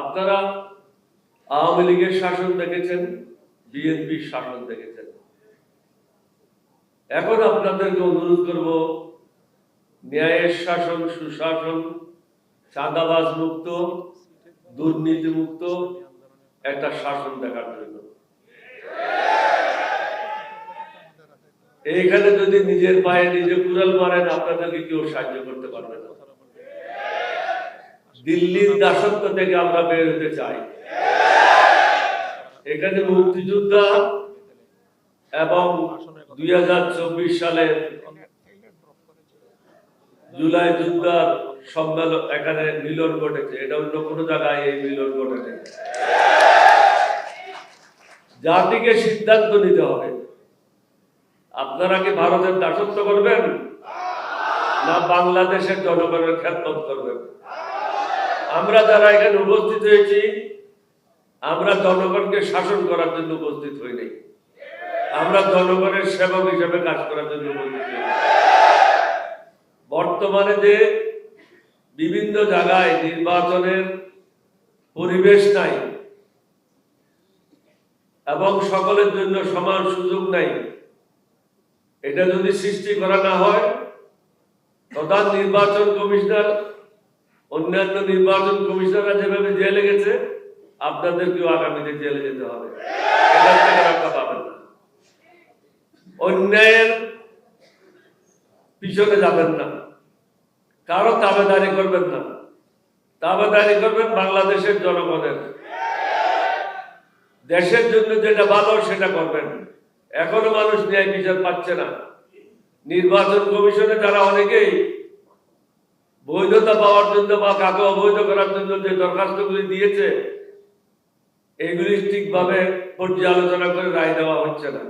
আপনারা আওয়ামী লীগের শাসন দেখেছেন, বিএনপির শাসন দেখেছেন। এখন আপনাদেরকে অনুরোধ করব, ন্যায়ের শাসন, সুশাসন, চাঁদাবাজ মুক্ত দুর্নীতি মুক্ত একটা শাসন দেখার জন্য। এইখানে যদি নিজের পায়ে নিজে কুড়াল মারেন, আপনাদেরকে কেউ সাহায্য করতে পারবে না। দিল্লির দাসত্ব থেকে আমরা বের হতে চাই। এখানে মুক্তিযোদ্ধা এবং দুই হাজার চব্বিশ সালের জুলাই যুদ্ধার সম্মেলন এখানে মিলন ঘটেছে। এটা অন্য কোনো জায়গায় এই মিলন ঘটেছে। জাতিকে সিদ্ধান্ত নিতে হবে। আপনারা কি ভারতের দাসত্ব করবেন? না বাংলাদেশের জনগণের খ্যাতমত করবেন? আমরা যারা এখানে উপস্থিত হয়েছি, আমরা জনগণকে শাসন করার জন্য উপস্থিত হই নাই। আমরা জনগণের সেবক হিসেবে কাজ করার জন্য উপস্থিত হই বর্তমানে যে বিভিন্ন জায়গায় নির্বাচনের পরিবেশ নাই এবং সকলের জন্য সমান সুযোগ নাই, এটা যদি সৃষ্টি করা না হয়, প্রধান নির্বাচন কমিশনার অন্যান্য নির্বাচন কমিশনাররা যেভাবে জেলে গেছে, আপনাদেরকেও আগামীতে জেলে যেতে হবে। অন্যায়ের পিছনে যাবেন না। কারও তাবেদারি করবেন না। তাবেদারি করবেন বাংলাদেশের জনগণের। দেশের জন্য যেটা ভালো, সেটা করবেন। এখনও মানুষ ন্যায় বিচার পাচ্ছে না। নির্বাচন কমিশনে তারা অনেকেই বৈধতা পাওয়ার জন্য বা কাকে অবৈধ করার জন্য যে দরখাস্তগুলি দিয়েছে, এগুলি ঠিকভাবে পর্যালোচনা করে রায় দেওয়া হচ্ছে না।